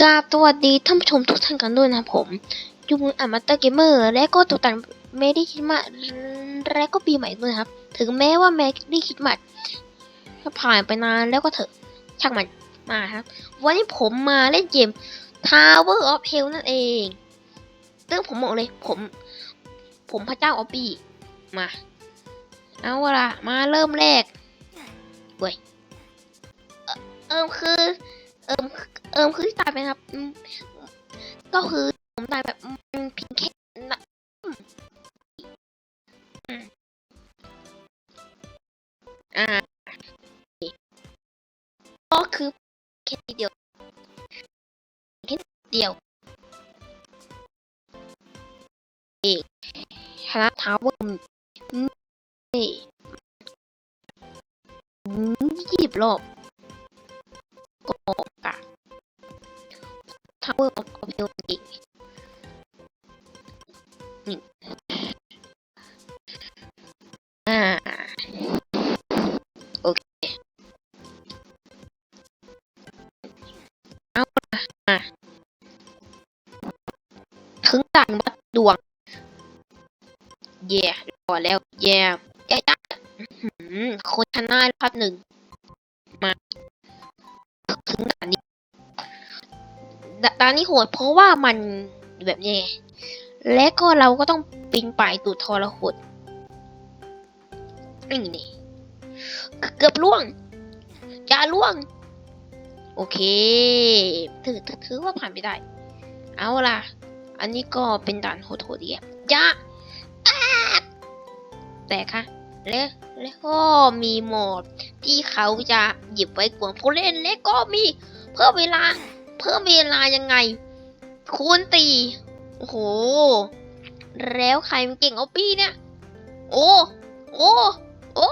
กราบสวัสดีท่านผู้ชมทุกท่านกันด้วยนะครับผมยูมืออ่ามาเตอร์เกมเมอร์และก็ตกแต่งเมดี้คิดมาและก็ปีใหม่ด้วยครับ ถึงแม้ว่าเมดี้คิดมาจะผ่านไปนานแล้วก็เถอะช่างมันมาครับ วันนี้ผมมาเล่นเกม Tower of Hell นั่นเองซึ่งผมบอกเลยผม ผมพระเจ้าออปปี้มา เอาละมาเริ่มแรกเว้ยเอ่อเอิมคือ เอิมเอิมคือที่ตายไปครับก็คือผมตายแบบมันเพียงแค่นะอ่าก็คือแค่เดียวแค่เดียวเองชนะท้าวเวอร์นี่ยี่สิบรอบ ทาวเวอร์ออฟเฮลอีกนี่อ่าโอเคเอาละอะถึงด่านวัดดวงเย่รอแล้วเย่ย่ายคนชนะครับหนึ่ง นี้โหดเพราะว่ามันแบบนี้และก็เราก็ต้องปีนป่ายตูดทอระหดนี่นี่เกือบล่วงจะล่วง โอเค ถือถือว่าผ่านไปได้ เอาล่ะ อันนี้ก็เป็นด่านโหดๆดีอะจ้าแต่ค่ะและและก็มีโหมดที่เขาจะหยิบไว้กวนผู้เล่นและก็มีเพิ่มเวลา เพิ่มเวลายังไง คูณตีโอ้โห แล้วใครมันเก่งเอาปี้เนี่ย โอ้ โอ้ โอ้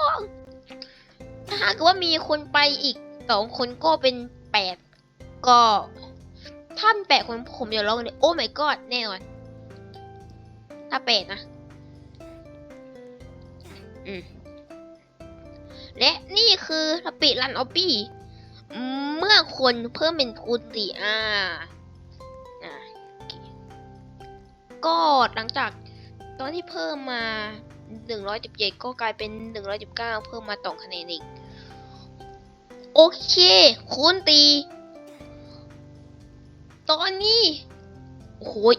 ถ้าหากว่ามีคนไปอีกสองคนก็เป็นแปดก็ ถ้านแปดคนผมจะร้องเลยโอ้ my god แน่นอนถ้าแปดนะและนี่คือสปีดรันออปปี้ คนเพิ่มเป็นคูณสี่อ่าก็หลังจากตอนที่เพิ่มมาหนึ่งร้อยสิบเจ็ดก็กลายเป็นหนึ่งร้อยสิบเก้าเพิ่มมาสองคะแนนอีก โอเค คูณตี ตอนนี้โอ้โหย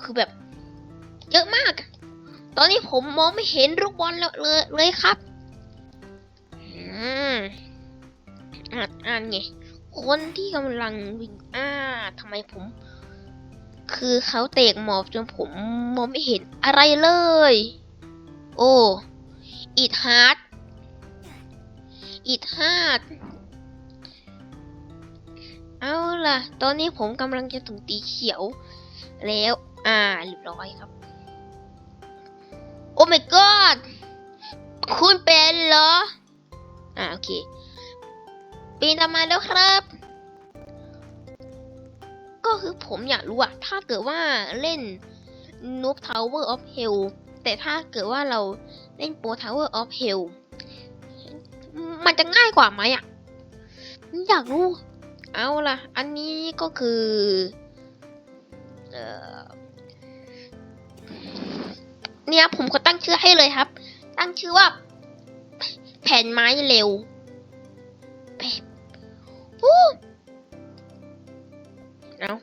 คือแบบ เยอะมาก ตอนนี้ผมมองไม่เห็นลูกบอลแล้วเลยเลยครับ อืม อ่านอ่านไงคนที่กำลังวิ่งอ่าทำไมผม คือเขาเตะหมอบจนผมมองไม่เห็นอะไรเลย โอ้อิดฮาร์ดอิดฮาร์ดเอาล่ะ ตอนนี้ผมกำลังจะถึงตีเขียว แล้วอ่าเรียบร้อยครับ โอ้ my god คุณเป็นเหรอ อ่าโอเค ปีนตามมาแล้วครับ ก็คือผมอยากรู้อะถ้าเกิดว่าเล่น Noob Tower of Hell แต่ถ้าเกิดว่าเราเล่น Pro Tower of Hell มันจะง่ายกว่าไหมอะอยากรู้ เอาล่ะ อันนี้ก็คือเออเนี่ยผมก็ตั้งชื่อให้เลยครับ ตั้งชื่อว่า แผ่นไม้เร็ว เอา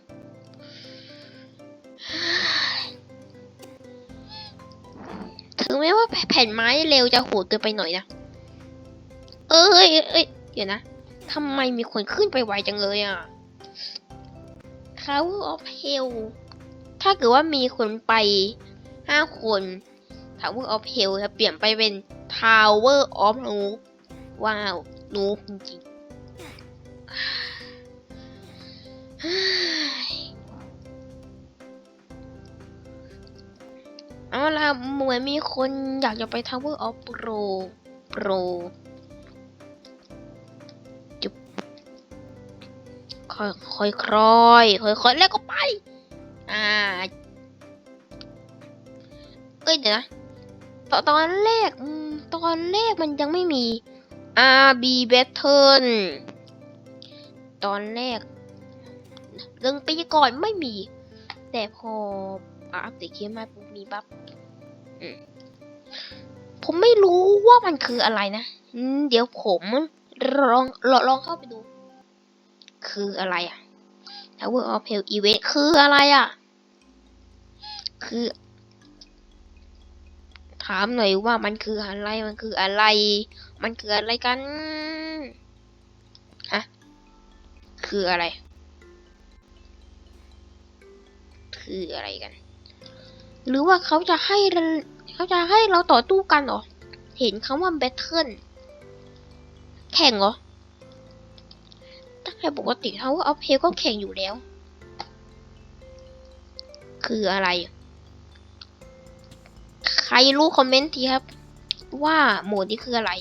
ถึงแม้ว่าแผ่นไม้เร็วจะโหดเกินไปหน่อยนะ เอ้ยเอ้ยเดี๋ยวนะทำไมมีคนขึ้นไปไวจังเลยอะ Tower of Hell ถ้าเกิดว่ามีคนไปห้าคน Tower of Hell จะเปลี่ยนไปเป็น Tower of Noob ว้าวนูจริง เอาล่ะเหมือนมีคนอยากจะไป Tower of Pro Pro จุบค่อยค่อยคลอยค่อยค่อยแล้วก็ไป อ่า เอ้ยเดี๋ยวนะ ตอนตอนแรกตอนแรกมันยังไม่มี RB Battle ตอนแรก หนึ่งปีก่อนไม่มี แต่พออัปเดตเกมมาปุ๊บมีปั๊บผมไม่รู้ว่ามันคืออะไรนะเดี๋ยวผมลองลองลองเข้าไปดู คืออะไรอะ Tower of Hell Event คืออะไรอะ คือ ถามหน่อยว่ามันคืออะไร มันคืออะไร มันคืออะไรกัน ฮะ คืออะไร คืออะไรกัน หรือว่าเขาจะให้เขาจะให้เราต่อตู้กันเหรอ เห็นคำว่า battle แข่งเหรอ ถ้าใครปกติเขาเอาเพลก็แข่งอยู่แล้ว คืออะไร ใครรู้คอมเมนต์ทีครับ ว่าโหมดนี้คืออะไร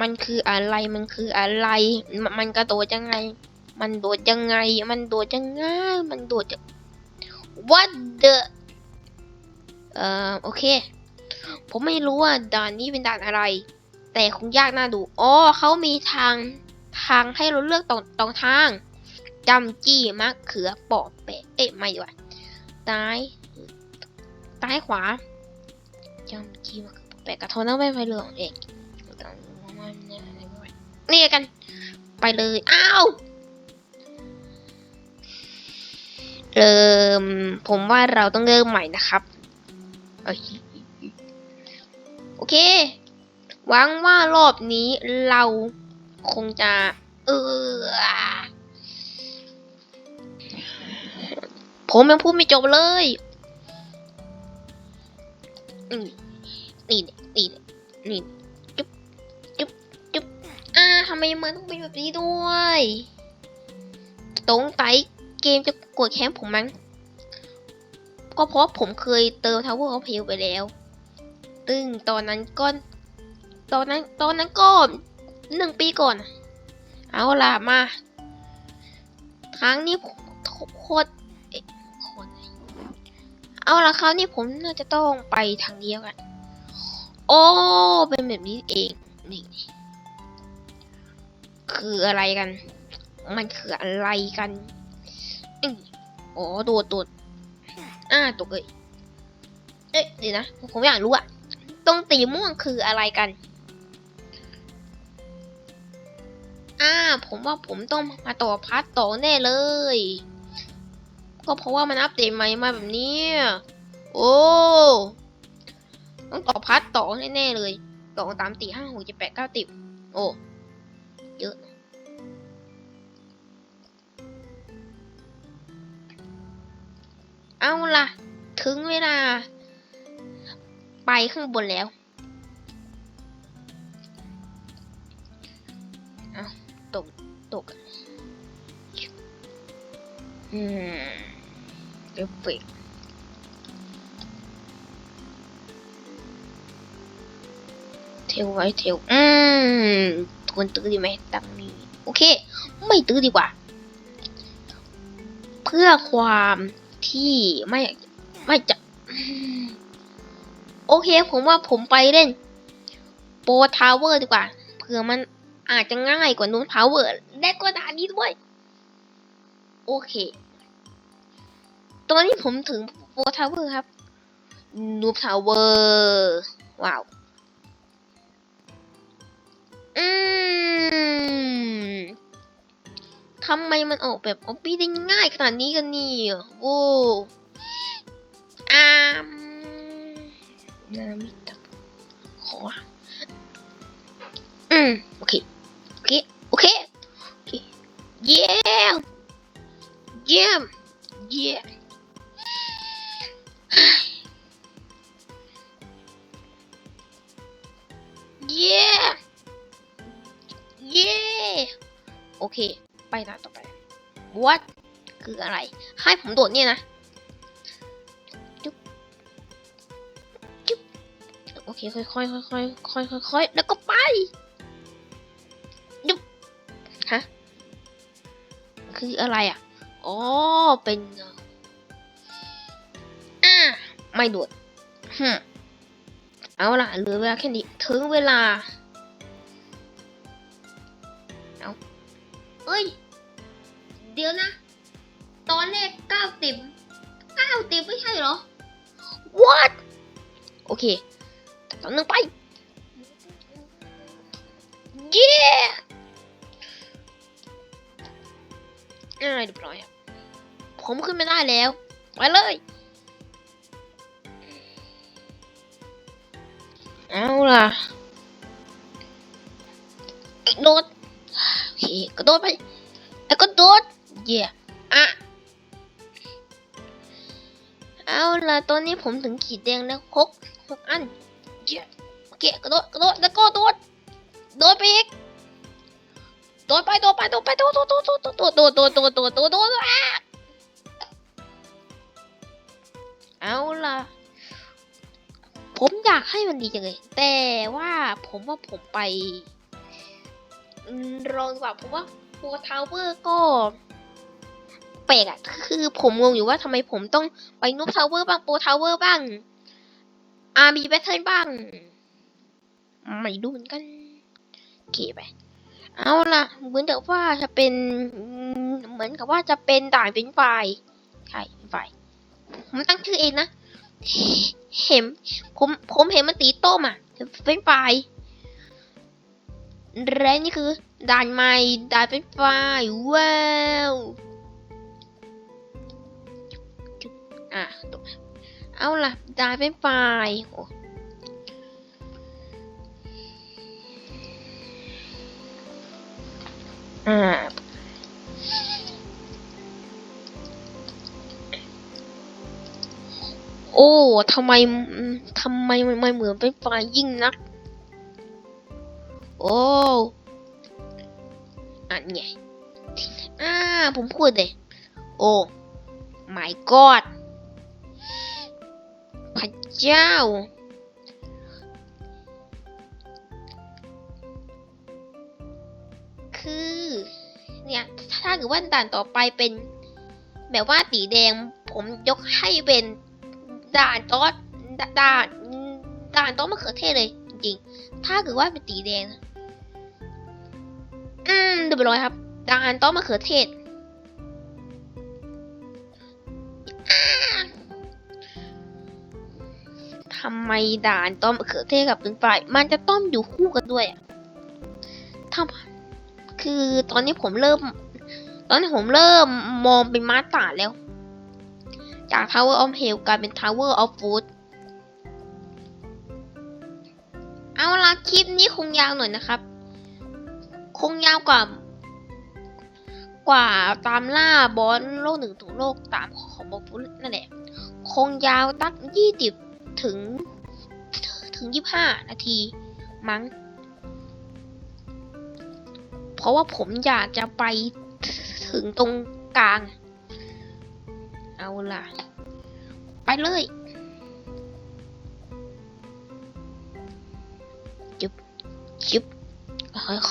มันคืออะไรมันคืออะไรมันมันกระโดดยังไง มันโดดยังไง มันโดดยังไงมันโดดจะ what the เอ่อโอเค ผมไม่รู้ว่าด่านนี้เป็นด่านอะไร แต่คงยากน่าดูอ๋อเขามีทางทางให้เราเลือกตรงตรงทางจำจี้มะเขือปอบแปะเอ๊ะไม่ดีกว่าซ้ายซ้ายขวาจำจี้มะเขือปอบแปะกระทนแล้วไม่ไปเรื่องเอง นี่กัน ไปเลย อ้าว เริ่ม ผมว่าเราต้องเริ่มใหม่นะครับ โอเค หวังว่ารอบนี้เราคงจะ เออ ผมยังพูดไม่จบเลยนี่นี่นี่ ทำไมมันต้องเป็นแบบนี้ด้วย ตรงไตเกมจะกดแค้นผมมั้ง ก็เพราะผมเคยเติม Tower of Hell ไปแล้ว ตึงตอนนั้นก็ตอนนั้นตอนนั้นก็หนึ่งปีก่อน เอาล่ะมา ครั้งนี้ผมโคตรเอาล่ะคราวนี้ผมน่าจะต้องไปทางเดียวกัน โอ้ เป็นแบบนี้เอง นี่ คืออะไรกัน มันคืออะไรกันอืออ๋อโดดโดดอ่าตกเลยเอ๊ะเดี๋ยวนะผมอยากรู้อะตรงตีม่วงคืออะไรกัน อ่า ผมว่าผมต้องมาต่อพาร์ทต่อแน่เลย ก็เพราะว่ามันอัปเดตใหม่มาแบบนี้ โอ้ต้องต่อพาร์ทต่อแน่ๆเลยสองสามสี่ห้าหกเจ็ดแปดเก้าสิบโอ้ เยอะเอาล่ะ ถึงเวลา ไปข้างบนแล้วเอาตก ตก อืมเอฟเฟกเทลไว้เทลอืม ควรตื้อดีไหมตังนี้ โอเค ไม่ตื้อดีกว่า เพื่อความที่ไม่ไม่จะ โอเค ผมว่าผมไปเล่นโปรทาวเวอร์ดีกว่า เผื่อมันอาจจะง่ายกว่านูนทาวเวอร์และก็ด่านนี้ด้วย โอเค ตอนนี้ผมถึงโปรทาวเวอร์ครับนูทาวเวอร์ ว้าว อืม ทำไมมันออกแบบออบบี้ได้ง่ายขนาดนี้กันนี่โอ้อามนามิตะขออืมโอเคโอเค โอเค โอเค เยี่ยม เยี่ยม เยี่ยมเยี่เย้โอเค ไปนะต่อไป what คืออะไร ให้ผมโดดเนี่ยนะจุ๊บจุ๊บโอเค ค่อยๆค่อยๆค่อยๆค่อยๆแล้วก็ไปจุ๊บฮะ คืออะไรอะ อ๋อ เป็นอ่าไม่โดดฮึเอาล่ะเหลือเวลาแค่นี้ ถึงเวลา เอาเอ้ย เดี๋ยวนะ ตอนแรกเก้าติบเก้าติบไม่ใช่เหรอ what โอเคตอนนึงไปเย้อ่าเรียบร้อยผมขึ้นไม่ได้แล้วไปเลยเอาล่ะกระโดดโอเคกระโดดไปแล้วก็โดด เย่อะเอาละตอนนี้ผมถึงขีดแดงแล้วหกหกอันเย่โอเคกระโดดกระโดดแล้วก็โดดโดดไปอีกโดดไปโดดไปโดดไปโดดโดดโดดโดดโดดโดดโดดโดดโดดโดดเอาล่ะ ผมอยากให้มันดีจังเลย แต่ว่าผมว่าผมไปรองดีกว่าผมว่าโฟทาวเวอร์ก็ ปลกอะ คือผมงงอยู่ว่าทำไมผมต้องไปนุบทาวเวอร์บ้างโปรทาวเวอร์บ้างอาร์บีแบทเทิลบ้าง ไม่รู้เหมือนกันโอเคไป เอาล่ะ เหมือนกับว่าจะเป็น เหมือนกับว่าจะเป็นด่านเป็นไฟใช่เป็นไฟผมตั้งชื่อเองนะเห็นผมผมเห็นมันตีโต้มอะเป็นไฟและนี่คือด่านใหม่ด่านเป็นไฟว้าว อะตกเอาล่ะด่านเป็นไฟโอ้อ่าโอ้ทำไมทำไมไม่เหมือนเป็นไฟยิ่งนัก โอ้อันไงอ่าผมพูดเลยโอ้ my god พระเจ้า คือ เนี่ย ถ้าเกิดว่าด่านต่อไปเป็น แบบว่าสีแดง ผมยกให้เป็นด่านตอด่าด่านด่านตอสมะเขือเทศเลยจริงๆ ถ้าเกิดว่าเป็นสีแดง อืมเรียบร้อยครับ ด่านตอสมะเขือเทศ อ่าทำไมด่านตอมะเขือเทศกับเป็นฝ่ายมันจะต้องอยู่คู่กันด้วยอะทำคือตอนนี้ผมเริ่ม ตอนนี้ผมเริ่มมองเป็นมาตาแล้ว จาก Tower of Hell กลายเป็น Tower of Food เอาละคลิปนี้คงยาวหน่อยนะครับ คงยาวกว่ากว่าตามล่าบอสโลกหนึ่งถึงโลกตามของบอฟุนั่นแหละ คงยาวตั้งยี่สิบ ถึงถึงยี่ห้านาทีมั้ง เพราะว่าผมอยากจะไปถึงตรงกลาง เอาล่ะ ไปเลยจุบจุบ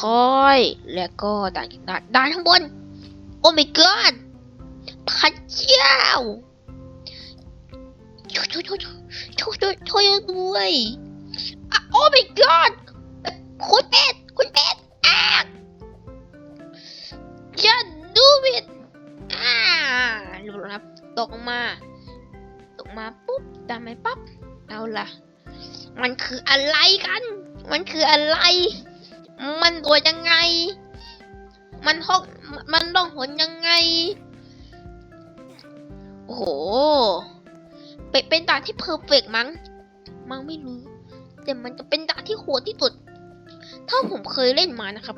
ค่อยๆ แล้วก็ด่านด่านด่านข้างบน โอ้ my god พระเจ้าช่วยช่วยช่วย ช่วยช่วยช่วยด้วยโอ้ my god คุณเป็ดคุณเป็ดอะจะดูวิดอ่ารู้แล้วครับตกมา ตกมาปุ๊บตามไปปั๊บเอาล่ะ มันคืออะไรกัน มันคืออะไร มันตัวยังไง มันห้องมันต้องหนยังไง โอ้โห เป็นด่านที่เพอร์เฟกมั้ง มั้งไม่รู้ แต่มันจะเป็นด่านที่โหดที่สุดถ้าผมเคยเล่นมานะครับ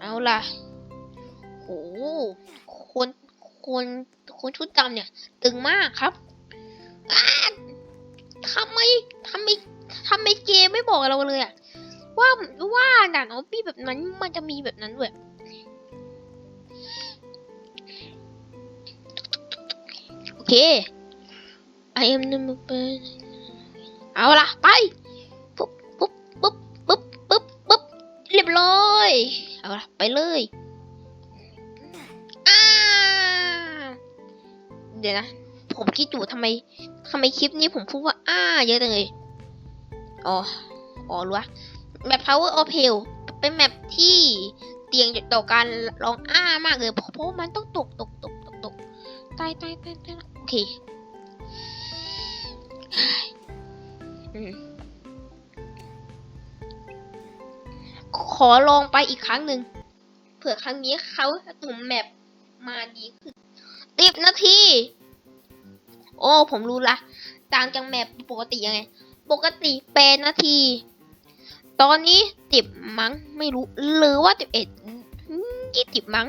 เอาล่ะโหคนคนคนชุดดำเนี่ย ตึงมากครับทำไมทำไมทำไมเกมไม่บอกเราเลยอะว่าว่าด่านออฟฟี่แบบนั้นมันจะมีแบบนั้นด้วยโอเค I am number เอาล่ะ ไป ปุ๊บปุ๊บปุ๊บปุ๊บปุ๊บปุ๊บเรียบร้อย เอาล่ะ ไปเลยอ่าเดี๋ยวนะ ผมคิดอยู่ทำไมทำไมคลิปนี้ผมพูดว่า อ้า เยอะจังเลย อ๋อ อ๋อรู้วะแบบ power of hell เป็นแมปที่เตียงต่อการร้องอ้ามากเลย เพราะมันต้องตกตกตกตกตกตายตายตายตายโอเค ขอลองไปอีกครั้งหนึ่ง เผื่อครั้งนี้เขาตุ่มแมปมาดีขึ้นสิบนาที โอ้ ผมรู้ละต่างจากแมปปกติยังไง ปกติแปดนาที ตอนนี้สิบมั้งไม่รู้ หรือว่าสิบเอ็ดยี่สิบมั้ง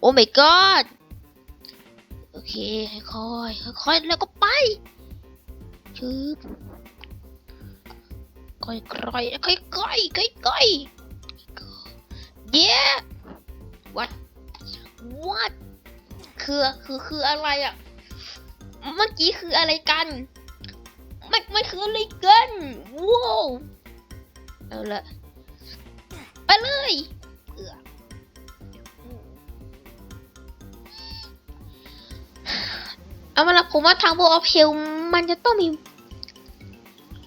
โอ้ my god โอเค ค่อยค่อยแล้วก็ไป ชึบค่อยๆค่อยๆค่อยๆค่อยๆ yeah what what คือคือคืออะไรอะ เมื่อกี้คืออะไรกันมันมันคืออะไรกันว้าวเอาละไปเลย เอามาละผมว่าทางโบอเพลมันจะต้องมี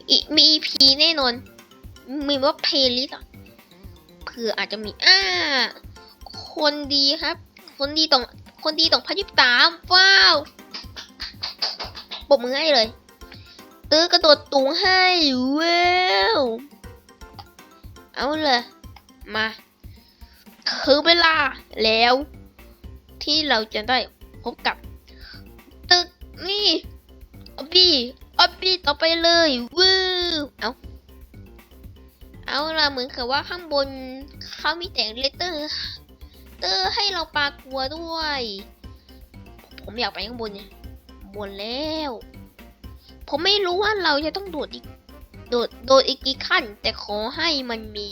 อีมี EP แน่นอน มีว่าเพลย์ลิสอะเผื่ออาจจะมีอ่าคนดีครับ คนดีต้องคนดีต้องพันยิบสามว้าวปบมือให้เลย ตื้อกระโดดตุงให้ว้าวเอาเลยมาคือเวลาแล้วที่เราจะได้พบกับ นี่ออบบี้ออบบี้ต่อไปเลยวู้เอาเอาละเหมือนกับว่าข้างบนเขามีแต่งเลตเตอร์ เตอร์ให้เราปลากลัวด้วย ผมอยากไปข้างบนเนี่ยบนแล้ว ผมไม่รู้ว่าเราจะต้องโดดอีกโดดโดดอีกกี่ขั้น แต่ขอให้มันมี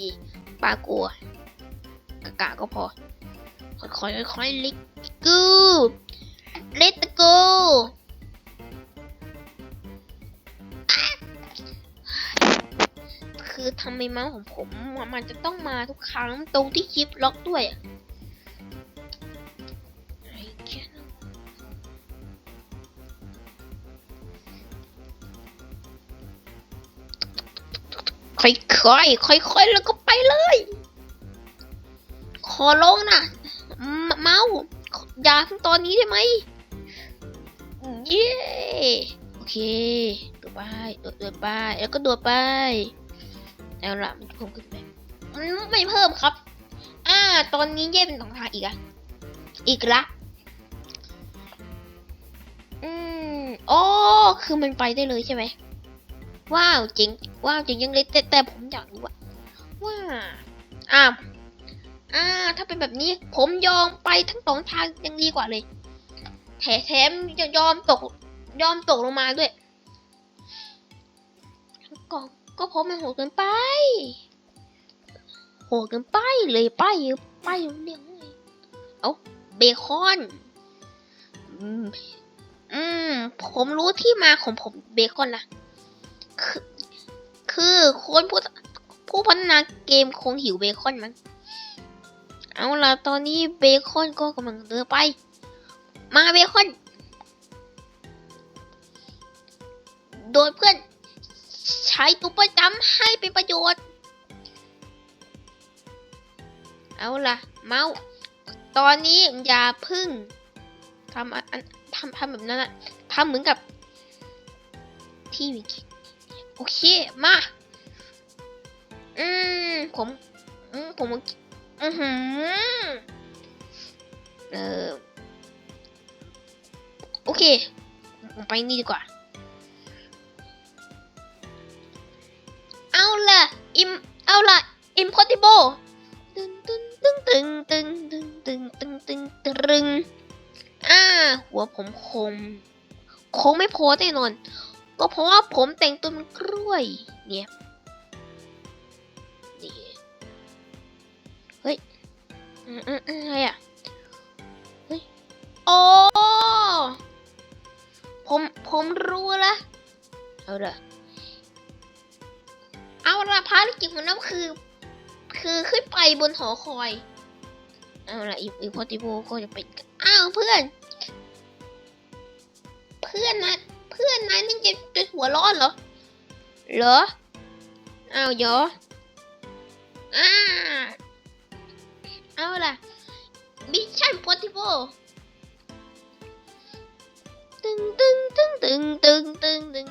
ปลากลัวกะกะก็พอ ค่อยๆค่อยๆลิกกูเลตโก ทำไมเมาส์ของผมมันจะต้องมาทุกครั้งตรงที่ชิปล็อกด้วยอะ I cannot ค่อยๆ ค่อยๆ แล้วก็ไปเลย ขอลงนะเมาส์อย่าเพิ่งตอนนี้ได้ไหม เย้ โอเคดดไปดดโดดไป แล้วก็ดดไป แล้วล่ะมันเพิ่มขึ้นไปมันไม่เพิ่มครับ อ่า ตอนนี้แยกเป็นสองทางอีกอะอีกละอืมอ๋อคือมันไปได้เลยใช่ไหมว้าวจริงว้าวจริงยังเลยแต่แต่ผมอยากรู้ว่าว่าอ้าอ่า ถ้าเป็นแบบนี้ผมยอมไปทั้งสองทางยังดีกว่าเลยแถแถมจะยอมตก ยอมตกลงมาด้วยก็ ก็เพราะมันโหดเกินไป โหดเกินไปเลยไปไปเรียงเลยเอาเบคอนอืมผมรู้ที่มาของผมเบคอนละคือคือคนผู้ผู้พัฒนาเกมคงหิวเบคอนมั้งเอาล่ะตอนนี้เบคอนก็กำลังเดินไป มาเบคอน โดยเพื่อน ใช้ตัวประจำให้เป็นประโยชน์ เอาล่ะ เมาส์ตอนนี้อย่าพึ่งทำอันทำทำแบบนั้นอะทำเหมือนกับที่วิกิโอเค มา อืม ผม อืม ผมอือหือเออโอเค ไปนี่ดีกว่า ผมคมคงไม่พอแน่นอน ก็เพราะว่าผมแต่งตัวเป็นกล้วย เนี่ยนี่เฮ้ยอืมอืมอะไรอะเฮ้ยโอ้ผมผมรู้ละเอาละเอาละภารกิจของเราคือ คือขึ้นไปบนหอคอย เอาละอีกอีกพอติโบก็จะเป็นอ้าวเพื่อน เพื่อนนะเพื่อนนายนี่จะจะหัวร้อนเหรอ เหรอเอาเหรออ่าเอาล่ะมิชชั่นโพอทิโบตึงตึงตึงตึงตึงตึงตึง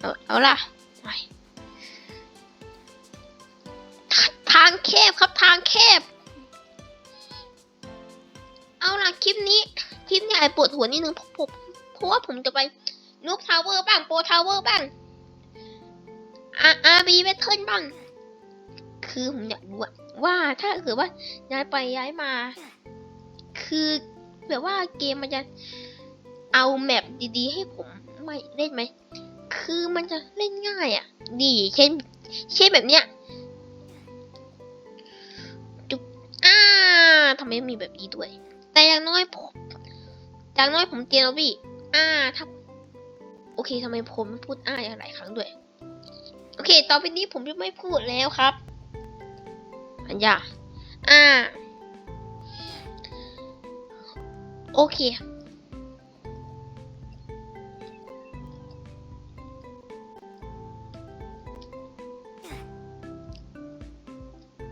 เอาเอาล่ะไปทางแคบครับทางแคบ เอาล่ะคลิปนี้ คลิปนี้อาจปวดหัวนิดนึงเพราะผมเพราะว่าผมจะไปนุกทาวเวอร์บ้างโปรทาวเวอร์บ้างอาอาร์บีเวทเทิลบ้าง คือผมอยากรู้ว่าถ้าเกิดว่าย้ายไปย้ายมา คือแบบว่าเกมมันจะเอาแมปดีๆ ให้ผมไม่เล่นไหม คือมันจะเล่นง่ายอะดี เช่น เช่นแบบเนี้ยจุกอ่าทำไมมีแบบนี้ด้วย แต่อย่างน้อยผม อย่างน้อยผมเตียนแล้วพี่อ่าถ้าโอเคทำไมผมไม่พูดอ่าอย่างหลายครั้งด้วย โอเค ต่อไปนี้ผมจะไม่พูดแล้วครับ อันยาอ่า โอเค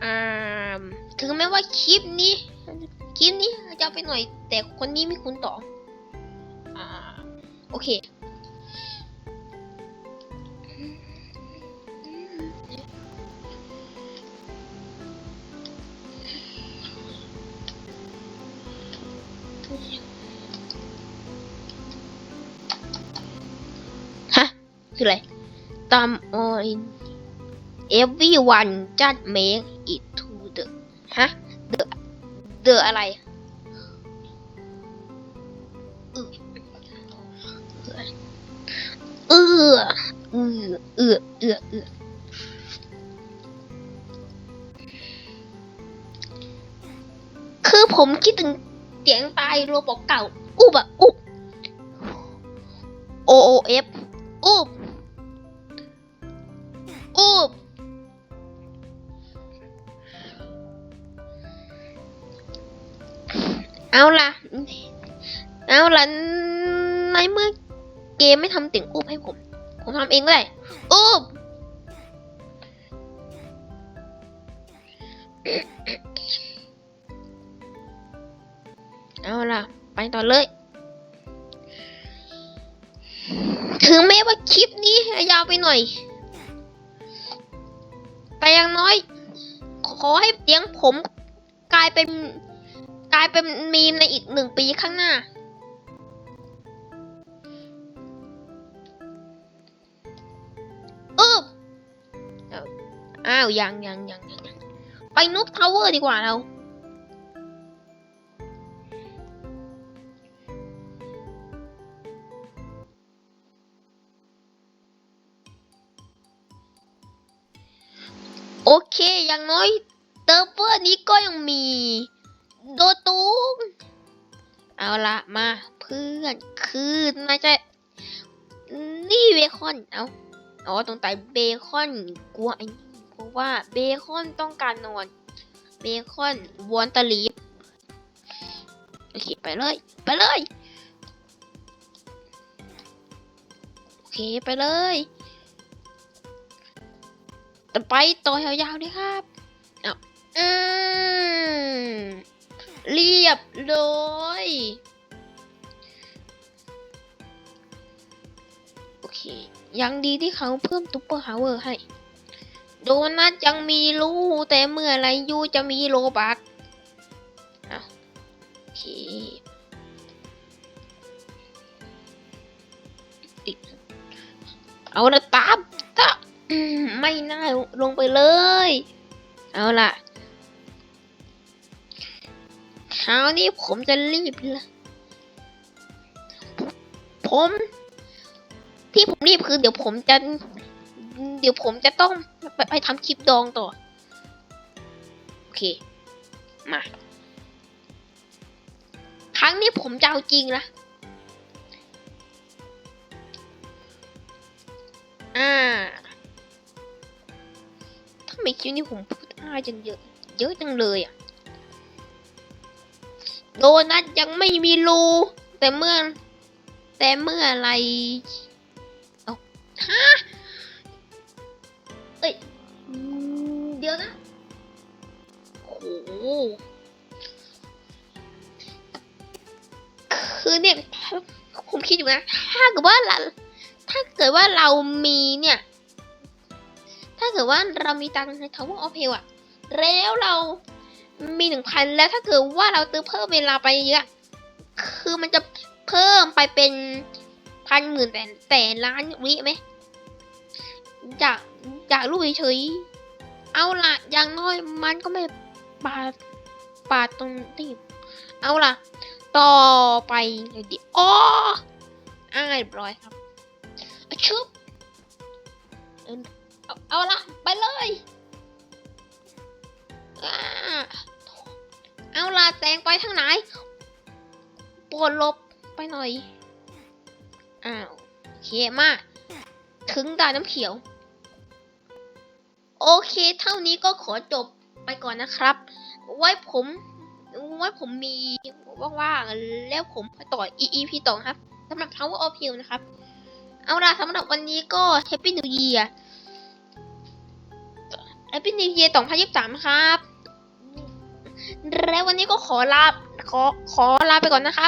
อ่าถึงแม้ว่าคลิปนี้ คลิปนี้จะไปหน่อย แต่คนนี้ไม่คุ้นต่อ อเคฮะคืออะไรตาม on everyone just make it to the ฮะ the the อะไร อเออเออเออคือผมคิดถึงเสียงตายโรบอกเก่า อุบอะอุบ O O F อุบ อุบ เอาล่ะเอาล่ะในเมื่อเกมไม่ทำเสียงอุบให้ผม ผมทำเองก็ได้ อุบเอาล่ะ ไปต่อเลย ถึงแม้ว่าคลิปนี้ยาวไปหน่อย แต่อย่างน้อย ขอให้เสียงผมกลายเป็นกลายเป็นมีมในอีกหนึ่งปีข้างหน้าาวยังยังยังยังยังไปนุกทาวเวอร์ดีกว่าเรา โอเค อย่างน้อยเติร์ฟเวอร์นี้ก็ยังมี โดตูมเอาละมา เพื่อน คือนาจะ นี่เบคอน เอาอ๋อตรงไตเบคอนกลัวไอ้ ว่าเบคอนต้องการนอน เบคอนวอนตะลีฟโอเคไปเลย ไปเลย โอเคไปเลยแต่ไปต่อยาวๆเลยครับเอาอืมเรียบร้อยโอเค ยังดีที่เขาเพิ่มตุ๊ปเปอร์ฮาวเวอร์ให้ โดนัทยังมีรูแต่เมื่อไรยูจะมีโลบักเอาโอเคเอาละตามตาไม่น่าลงไปเลย เอาล่ะคราวนี้ผมจะรีบละผม ที่ผมรีบคือเดี๋ยวผมจะ เดี๋ยวผมจะต้องไปไปทำคลิปดองต่อ โอเค มา ครั้งนี้ผมจะเอาจริงนะ อ่าทำไมคลิปนี้ผมพูดอ้าจังเยอะ เยอะจังเลยอะ โดนัทยังไม่มีรู แต่เมื่อ แต่เมื่ออะไร เอาฮะ คือเนี่ยผมคิดอยู่นะ ถ้าเกิดว่าเราถ้าเกิดว่าเรามีเนี่ย ถ้าเกิดว่าเรามีตังในทาวเวออฟเฮลอะแล้วเรามีหนึ่งพันแล้วถ้าเกิดว่าเราเติมเพิ่มเวลาไปเยอะ คือมันจะเพิ่มไปเป็นพันหมื่นแต่แต่ล้านวิไหมจากจากลูกเฉย เอาละอย่างน้อยมันก็ไม่ ปาดปาดตรงนี้เอาล่ะ ต่อไปเลยดิอ๋ออ่าเรียบร้อยครับชึบเอาเอาเอาล่ะไปเลยเอาล่ะแสงไปทางไหนปวดลบไปหน่อยอ้าวโอเคมากถึงด่านน้ำเขียว โอเค เท่านี้ก็ขอจบไปก่อนนะครับ ไว้ผมไว้ผมมีว่างๆแล้วผมไปต่อ EP ต่อครับสำหรับ Tower of Hill นะครับ เอาล่ะสำหรับวันนี้ก็ Happy New Year Happy New Year 2023 ครับ แล้ววันนี้ก็ขอลาขอขอลาไปก่อนนะครับ